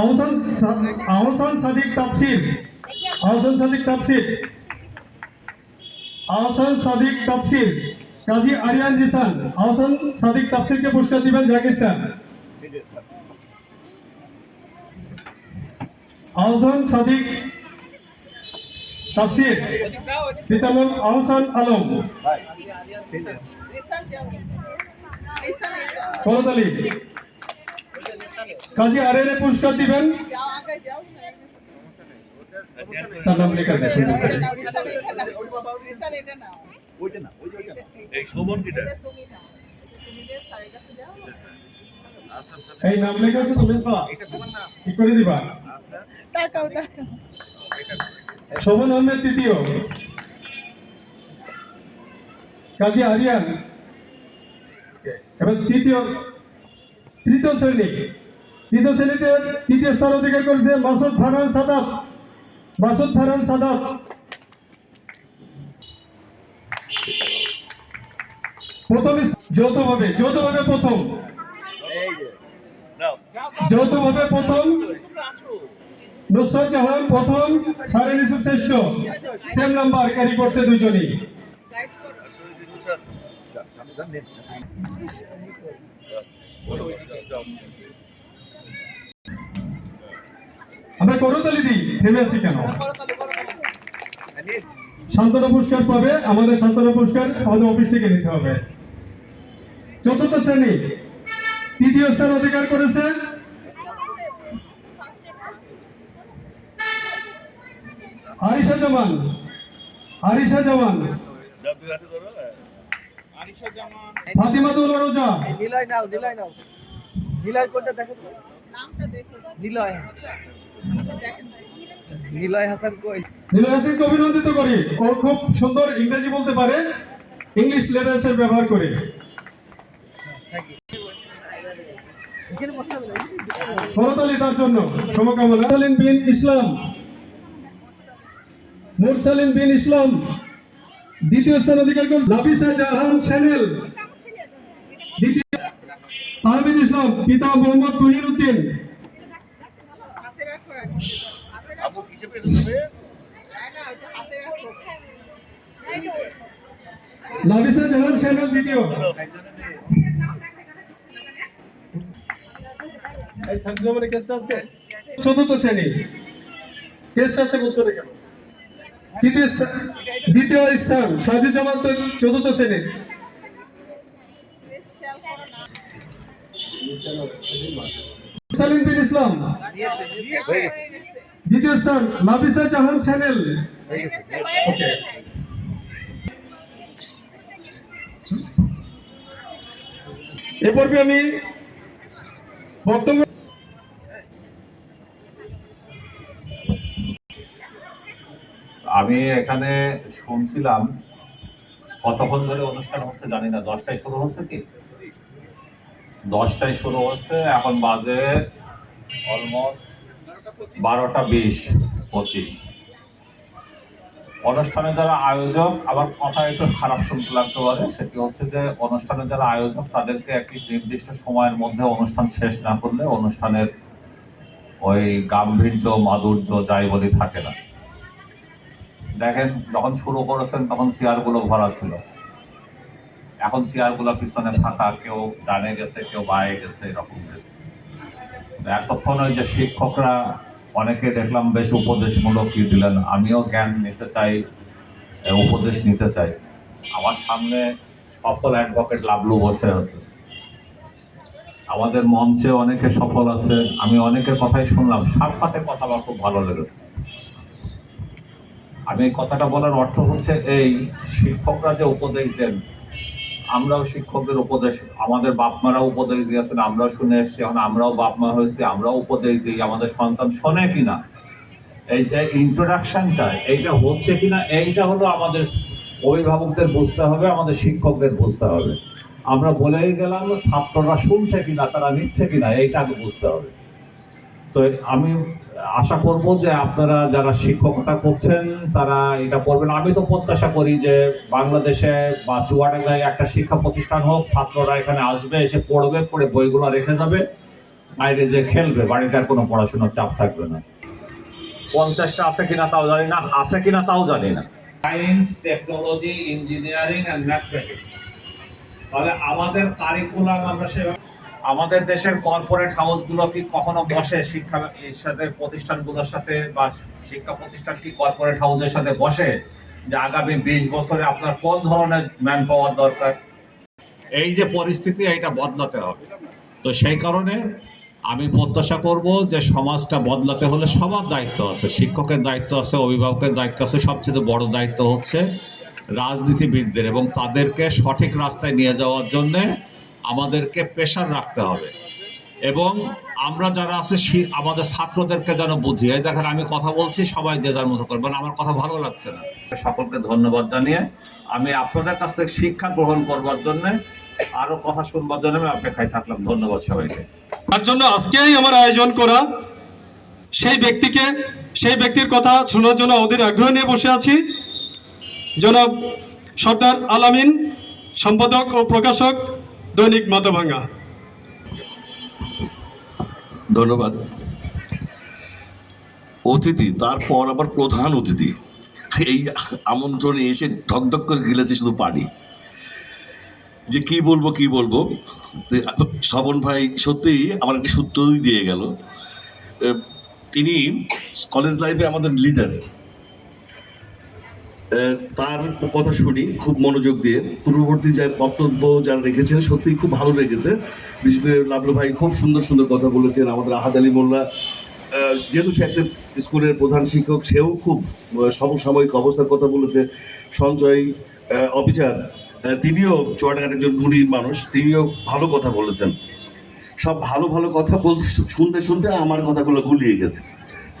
আহসান আহসান সাদিক তাফসির। আহসান সাদিক তাফসির। আহসান সাদিক তাফসির। কাজী আরিয়ান জিসান আহসান সাদিক তাফসিরকে পুরস্কার দিবেন জাকির স্যার। আহসান সাদিক তাফসির। পিতামল আহসান আলম। করতালি। কাজী আরিয়ানে পুরস্কার দিবেন। নাম লেখা। এই শোভন কিটা? এই নাম লেখা আছে তুমি কি করে দিবা? শোভন আহমেদ তৃতীয় কাজী আরিয়ান। এবার তৃতীয় তৃতীয় শ্রেণি। তৃতীয় শ্রেণীতে তৃতীয় স্থান অধিকার করেছে মাসুদ ফারহান সাদাত। মাসুদ ফারহান সাদাত। প্রথম যৌথভাবে যৌথভাবে প্রথম। যৌথভাবে প্রথম। নুসরত জাহান প্রথম সারে ইউসুফ শ্রেষ্ঠ। সেম নাম্বার, ক্যারি করছে দুজনই। গাইড করো আসলে জিনিস স্যার আমরা করতালি দিই থেমে আছি কেন? সান্ত্বনা পুরস্কার পাবে, আমাদের সান্ত্বনা পুরস্কার আমাদের অফিস থেকে নিতে হবে। চতুর্থ শ্রেণি, তৃতীয় স্থান অধিকার করেছে। আরিশা জামান আরিশা জামান। হ্যাঁ। ফাতিমাতুল রোজা। নিলয় নাও নিলয় নাও। নিলয় কোনটা দেখো নিলয়। নিলয় হাসান কই নীল হাসিনকে অভিনন্দিত করি। ও খুব সুন্দর ইংরেজি বলতে পারে ইংলিশ লেটার্সের ব্যবহার করে। করতালি তার জন্য সালিন বিন ইসলাম। মুরসালিন বিন ইসলাম। দ্বিতীয় স্থান অধিকার করেন নাফিসা জাহান চ্যানেল। ইসলাম পিতা মোহাম্মদ তুহির উদ্দিন। হাতে রাখো হাতে আপু রাখো কিসে পেয়েছ তুমি না না ওইটা হাতে রাখো নাফিসা জাহান চ্যানেল দ্বিতীয় চতুর্থ শ্রেণি। কেসটা আছে কেন? দ্বিতীয় স্থান সাজুজ্জামান তো চতুর্থ শ্রেণি প্লিজ খেয়াল করো না ইসলাম। দ্বিতীয় স্থান জাহান আমি বক্তব্য আমি এখানে শুনছিলাম কতক্ষণ ধরে অনুষ্ঠান হচ্ছে জানি না, দশটায় শুরু হচ্ছে কি? দশটায় শুরু হচ্ছে, এখন বাজে অলমোস্ট বারোটা বিশ, পঁচিশ। অনুষ্ঠানে যারা আয়োজক, আবার কথা একটু খারাপ শুনতে লাগতে পারে, সেটি হচ্ছে যে অনুষ্ঠানে যারা আয়োজক, তাদেরকে একটি নির্দিষ্ট সময়ের মধ্যে অনুষ্ঠান শেষ না করলে অনুষ্ঠানের ওই গাম্ভীর্য, মাধুর্য, যাই বলি, থাকে না। দেখেন, যখন শুরু করেছেন, তখন চেয়ারগুলো ভরা ছিল। এখন চেয়ারগুলো পিছনে ফাঁকা, কেউ ডানে গেছে, কেউ বায়ে গেছে, এরকম গেছে। এতক্ষণ ওই যে শিক্ষকরা, অনেকে দেখলাম বেশ উপদেশমূলক কি দিলেন। আমিও জ্ঞান নিতে চাই উপদেশ নিতে চাই। আমার সামনে সফল অ্যাডভোকেট লাবলু বসে আছে। আমাদের মঞ্চে অনেকে সফল আছে। আমি অনেকের কথাই শুনলাম। সাক্ষাতে কথা আমার খুব ভালো লেগেছে। আমি এই কথাটা বলার অর্থ হচ্ছে এই শিক্ষকরা যে উপদেশ দেন আমরাও শিক্ষকদের উপদেশ, আমাদের বাপ মারা উপদেশ দিয়েছেন, আমরাও শুনে এসেছি, এখন আমরাও বাপ মা হয়েছি, আমরাও উপদেশ দিই, আমাদের সন্তান শোনে কিনা। এই যে ইন্ট্রোডাকশনটা এইটা হচ্ছে কিনা, এইটা হলো আমাদের অভিভাবকদের বুঝতে হবে, আমাদের শিক্ষকদের বুঝতে হবে। আমরা বলেই গেলাম, ছাত্ররা শুনছে কিনা, তারা নিচ্ছে কিনা, এইটা আগে বুঝতে হবে। তো আমি আশা করব যে আপনারা যারা শিক্ষকতা করছেন তারা এটা করবেন। আমি তো প্রত্যাশা করি যে বাংলাদেশে বা চুয়াডাঙ্গায় একটা শিক্ষা প্রতিষ্ঠান হোক ছাত্ররা এখানে আসবে এসে পড়বে পড়ে বইগুলো রেখে যাবে বাইরে যে খেলবে বাড়িতে আর কোনো পড়াশোনার চাপ থাকবে না। পঞ্চাশটা আছে কিনা তাও জানি না আছে কিনা তাও জানি না। Science technology engineering and mathematics তাহলে আমাদের কারিকুলাম আমরা সেভাবে আমাদের দেশের কর্পোরেট হাউসগুলো কি কখনো বসে? শিক্ষা সাথে প্রতিষ্ঠানগুলোর সাথে বা শিক্ষা প্রতিষ্ঠান কি কর্পোরেট হাউসের সাথে বসে? যে আগামী বিশ বছরে আপনার কোন ধরনের ম্যান পাওয়ার দরকার? এই যে পরিস্থিতি এটা বদলাতে হবে। তো সেই কারণে আমি প্রত্যাশা করব যে সমাজটা বদলাতে হলে সবার দায়িত্ব আছে। শিক্ষকের দায়িত্ব আছে, অভিভাবকের দায়িত্ব আছে, সবচেয়ে বড় দায়িত্ব হচ্ছে রাজনীতিবিদদের এবং তাদেরকে সঠিক রাস্তায় নিয়ে যাওয়ার জন্যে আমাদেরকে প্রেশার রাখতে হবে। এবং আমরা যারা আছে আমাদের ছাত্রদেরকে যেন বুঝি। এই দেখেন, আমি কথা বলছি, সবাই যে যার মতো করবেন আমার কথা ভালো লাগছে না। সকলকে ধন্যবাদ জানিয়ে আমি আপনাদের কাছ থেকে শিক্ষা গ্রহণ করবার জন্য আরও কথা শুনবার জন্য আমি অপেক্ষায় থাকলাম। ধন্যবাদ সবাইকে। তার জন্য আজকেই আমার আয়োজন করা। সেই ব্যক্তিকে, সেই ব্যক্তির কথা শোনার জন্য ওদের আগ্রহ নিয়ে বসে আছি। জনাব সর্দার আলামিন, সম্পাদক ও প্রকাশক দৈনিক মাথাভাঙ্গা ধন্যবাদ। অতিথি, তারপর আবার প্রধান অতিথি। এই আমন্ত্রণে এসে ঢকঢক করে গিলেছে শুধু পানি। যে কি বলব কি বলব? শ্রবণ ভাই সত্যিই আমার একটা সূত্রই দিয়ে গেল। তিনি কলেজ লাইফে আমাদের লিডার তার কথা শুনি, খুব মনোযোগ দিয়ে। পূর্ববর্তী যে বক্তব্য যারা রেখেছেন, সত্যিই খুব ভালো লেগেছে। বিশেষ করে লাভলু ভাই খুব সুন্দর সুন্দর কথা বলেছেন। আমাদের আহাদ আলী মোল্লা যেহেতু সে একটা স্কুলের প্রধান শিক্ষক, সেও খুব সমসাময়িক অবস্থার কথা বলেছে। সঞ্জয় অফিসার তিনিও চুয়াডাঙ্গার একজন গুণী মানুষ, তিনিও ভালো কথা বলেছেন। সব ভালো ভালো কথা বলতে শুনতে শুনতে আমার কথাগুলো গুলিয়ে গেছে।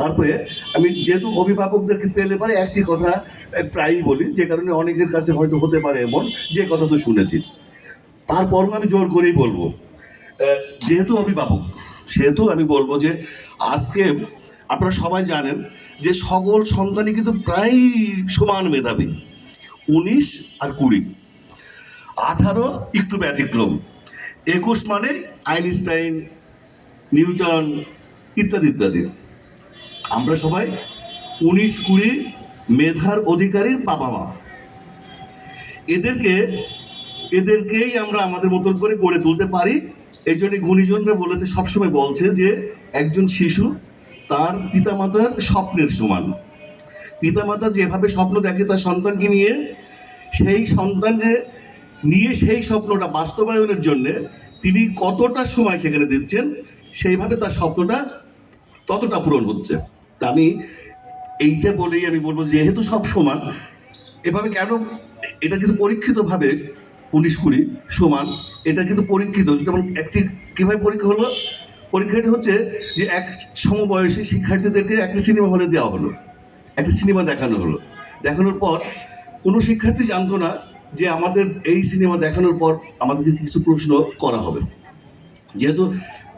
তারপরে আমি যেহেতু অভিভাবকদেরকে পেলে পারে একটি কথা প্রায়ই বলি, যে কারণে অনেকের কাছে হয়তো হতে পারে এমন, যে কথা তো শুনেছি। তারপরও আমি জোর করেই বলব যেহেতু অভিভাবক, সেহেতু আমি বলব যে আজকে আপনারা সবাই জানেন যে সকল সন্তানই কিন্তু প্রায় সমান মেধাবী, উনিশ আর কুড়ি। আঠারো একটু ব্যতিক্রম, একুশ মানে আইনস্টাইন, নিউটন, ইত্যাদি ইত্যাদি। আমরা সবাই উনিশ কুড়ি মেধার অধিকারীর বাবা মা। এদেরকে, এদেরকেই আমরা আমাদের মতন করে গড়ে তুলতে পারি। এই জন্য গুণীজনরা বলেছে, সবসময় বলছে যে, একজন শিশু তার পিতামাতার স্বপ্নের সমান। পিতামাতা যেভাবে স্বপ্ন দেখে তার সন্তানকে নিয়ে, সেই সন্তানকে নিয়ে সেই স্বপ্নটা বাস্তবায়নের জন্য তিনি কতটা সময় সেখানে দিচ্ছেন, সেইভাবে তার স্বপ্নটা ততটা পূরণ হচ্ছে। আমি এইটা বলেই আমি বলব, যেহেতু সব সমান, এভাবে কেন এটা কিন্তু পরীক্ষিতভাবে উনিশ কুড়ি সমান, এটা কিন্তু পরীক্ষিত। যেমন একটি কীভাবে পরীক্ষা হলো? পরীক্ষাটি হচ্ছে যে এক সমবয়সী শিক্ষার্থীদেরকে একটি সিনেমা হলে দেওয়া হলো, একটি সিনেমা দেখানো হলো। দেখানোর পর কোনো শিক্ষার্থী জানতো না যে আমাদের এই সিনেমা দেখানোর পর আমাদেরকে কিছু প্রশ্ন করা হবে। যেহেতু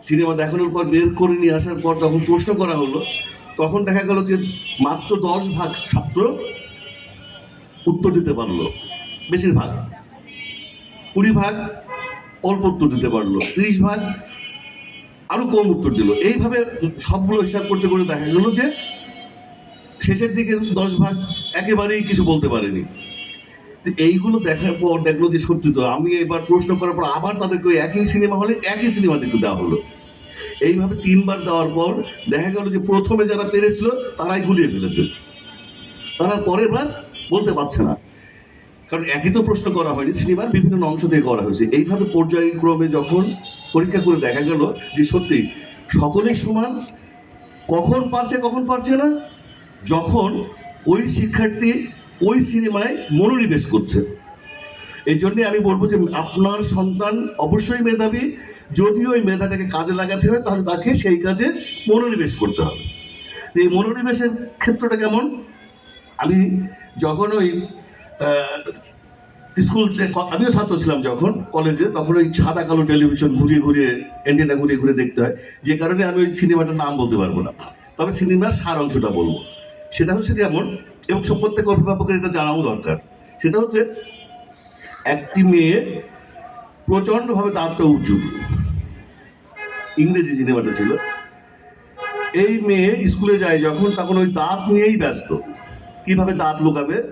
সিনেমা দেখানোর পর বের করে নিয়ে আসার পর তখন প্রশ্ন করা হলো তখন দেখা গেল যে মাত্র দশ ভাগ ছাত্র উত্তর দিতে পারল। বেশিরভাগ। কুড়ি ভাগ অল্প উত্তর দিতে পারল। ত্রিশ ভাগ আরও কম উত্তর দিল। এইভাবে সবগুলো হিসাব করতে করে দেখা গেল যে শেষের দিকে দশ ভাগ একেবারেই কিছু বলতে পারেনি। এইগুলো দেখার পর দেখল যে সত্যি তো আমি এবার প্রশ্ন করার পর আবার তাদেরকে ওই একই সিনেমা হলে একই সিনেমা দেখতে দেওয়া হলো। এইভাবে তিনবার দেওয়ার পর দেখা গেল যে প্রথমে যারা পেরেছিল, তারাই গুলিয়ে ফেলেছে। তারা পরের বার বলতে পারছে না। কারণ একই তো প্রশ্ন করা হয়নি, সিনেমার বিভিন্ন অংশ থেকে করা হয়েছে। এইভাবে পর্যায়ক্রমে যখন পরীক্ষা করে দেখা গেল যে সত্যি সকলেই সমান, কখন পারছে কখন পারছে না, যখন ওই শিক্ষার্থী ওই সিনেমায় মনোনিবেশ করছে। এই জন্যে আমি বলব যে আপনার সন্তান অবশ্যই মেধাবী যদি ওই মেধাটাকে কাজে লাগাতে হয়, তাহলে তাকে সেই কাজে মনোনিবেশ করতে হবে। এই মনোনিবেশের ক্ষেত্রটা কেমন? আমি যখন ওই স্কুল আমিও ছাত্র ছিলাম যখন, কলেজে, তখন ওই সাদা কালো টেলিভিশন ঘুরিয়ে ঘুরিয়ে অ্যান্টেনা ঘুরিয়ে ঘুরে দেখতে হয়। যে কারণে আমি ওই সিনেমাটার নাম বলতে পারব না। তবে সিনেমার সার অংশটা বলব। সেটা হচ্ছে যেমন এবং সব প্রত্যেক অভিভাবকের এটা জানাও দরকার। সেটা হচ্ছে একটি মেয়ে প্রচণ্ডভাবে দাঁতটা উঁচু। ইংরেজি সিনেমাটা ছিল। এই মেয়ে স্কুলে যায় যখন, তখন ওই দাঁত নিয়েই ব্যস্ত। কীভাবে দাঁত লুকাবে?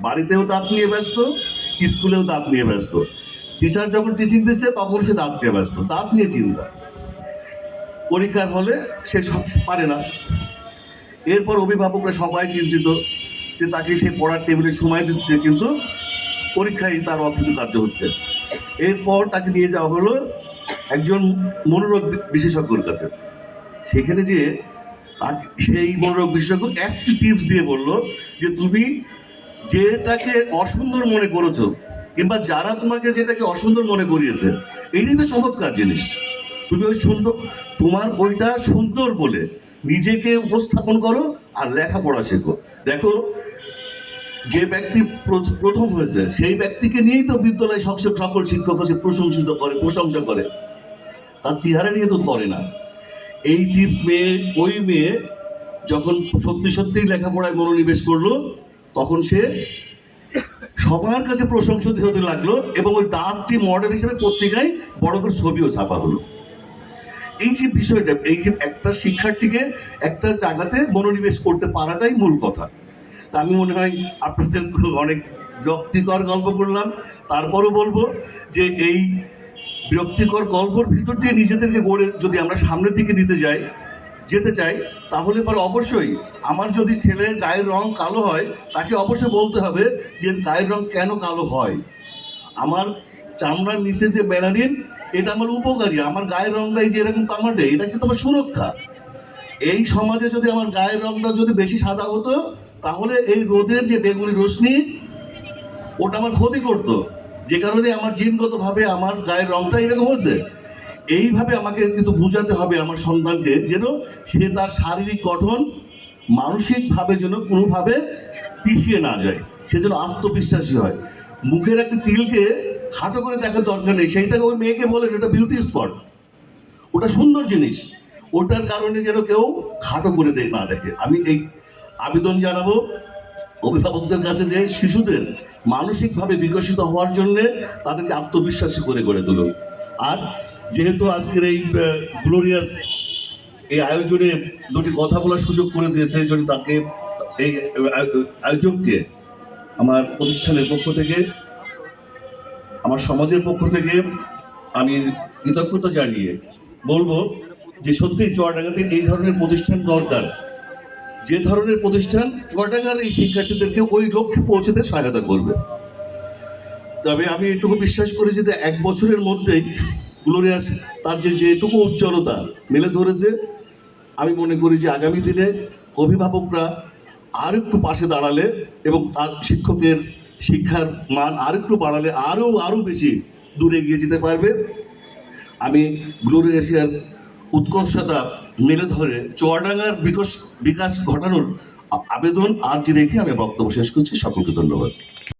বাড়িতেও দাঁত নিয়ে ব্যস্ত, স্কুলেও দাঁত নিয়ে ব্যস্ত। টিচার যখন টিচিং দিচ্ছে, তখন সে দাঁত নিয়ে ব্যস্ত। দাঁত নিয়ে চিন্তা। পরীক্ষার হলে সে সব পারে না। এরপর অভিভাবকরা সবাই চিন্তিত যে তাকে সে পড়ার টেবিলে সময় দিচ্ছে, কিন্তু পরীক্ষায় তার অকৃতকার্য হচ্ছে। এরপর তাকে নিয়ে যাওয়া হলো একজন মনোরোগ বিশেষজ্ঞর কাছে। সেখানে যে তাকে, সেই মনোরোগ বিশেষজ্ঞ একটি টিপস দিয়ে বলল যে, তুমি যেটাকে অসুন্দর মনে করেছ কিংবা যারা তোমাকে যেটাকে অসুন্দর মনে করিয়েছে এটাই তো চমৎকার জিনিস। তুমি ওই সুন্দর, তোমার ওইটা সুন্দর বলে নিজেকে উপস্থাপন করো আর লেখাপড়া শেখো। দেখো যে ব্যক্তি প্র- প্রথম হয়েছে, সেই ব্যক্তিকে নিয়েই তো বিদ্যালয়ে সকল সকল শিক্ষক হচ্ছে প্রশংসিত করে, প্রশংসা করে। তার চেহারা নিয়ে তো করে না। এই টিপ মেয়ে, ওই মেয়ে যখন সত্যি সত্যিই লেখাপড়ায় মনোনিবেশ করল, তখন সে সবার কাছে প্রশংসিত হতে লাগল এবং ওই দাঁতটি মডেল হিসেবে পত্রিকায় বড় করে ছবিও ছাপা হলো। এই যে বিষয়টা, এই যে একটা শিক্ষার্থীকে একটা জায়গাতে মনোনিবেশ করতে পারাটাই মূল কথা। তা আমি মনে হয় আপনাদের অনেক বিরক্তিকর গল্প করলাম তারপরও বলব যে এই বিরক্তিকর গল্পর ভিতর দিয়ে নিজেদেরকে গড়ে যদি আমরা সামনের দিকে নিতে যাই, যেতে চাই, তাহলে পরে অবশ্যই আমার যদি ছেলের গায়ের রং কালো হয়, তাকে অবশ্যই বলতে হবে যে গায়ের রং কেন কালো হয়। আমার চামড়ার নিচে যে মেলানিন, এটা আমার উপকারী, আমার গায়ের রংটা এই যে এরকম তামাটে এটা কিন্তু আমার সুরক্ষা। এই সমাজে যদি আমার গায়ের রংটা যদি বেশি সাদা হতো তাহলে এই রোদের যে বেগুনি রশ্মি, ওটা আমার ক্ষতি করতো। যে কারণে আমার জিনগতভাবে আমার গায়ের রংটা এরকম হচ্ছে এইভাবে আমাকে কিন্তু বোঝাতে হবে আমার সন্তানকে যেন সে তার শারীরিক গঠন মানসিকভাবে যেন কোনোভাবে পিছিয়ে না যায়। সে যেন আত্মবিশ্বাসী হয়। মুখের একটা তিলকে খাটো করে দেখার দরকার নেই। সেইটাকে ওই মেয়েকে বলেন এটা বিউটি স্পট ওটা সুন্দর জিনিস। ওটার কারণে যেন কেউ খাটো করে দেখ না দেখে। আমি এই আবেদন জানাব অভিভাবকদের কাছে যে শিশুদের মানসিকভাবে বিকশিত হওয়ার জন্য তাদেরকে আত্মবিশ্বাসী করে গড়ে তুলুন। আর যেহেতু আজকের এই গ্লোরিয়াস এই আয়োজনে দুটি কথা বলার সুযোগ করে দিয়েছে, এই জন্য তাকে, এই আয়োজককে আমার প্রতিষ্ঠানের পক্ষ থেকে, আমার সমাজের পক্ষ থেকে আমি কৃতজ্ঞতা জানিয়ে বলব যে সত্যি চুয়াডাঙ্গাতে এই ধরনের প্রতিষ্ঠান দরকার। যে ধরনের প্রতিষ্ঠান চুয়াডাঙ্গার এই শিক্ষার্থীদেরকে ওই লক্ষ্যে পৌঁছতে সহায়তা করবে। তবে আমি এটুকু বিশ্বাস করি যে এক বছরের মধ্যেই গ্লোরিয়াস তার যে যেটুকু উজ্জ্বলতা মেলে ধরেছে, আমি মনে করি যে আগামী দিনে অভিভাবকরা আর একটু পাশে দাঁড়ালে এবং তার শিক্ষকের শিক্ষার মান আর একটু বাড়ালে আরও আরও বেশি দূরে এগিয়ে যেতে পারবে। আমি গ্লোরিয়াসিয়ার উৎকর্ষতা মেলে ধরে চুয়াডাঙ্গার বিকাশ বিকাশ ঘটানোর আবেদন আর্জি রেখে আমি বক্তব্য শেষ করছি। সকলকে ধন্যবাদ।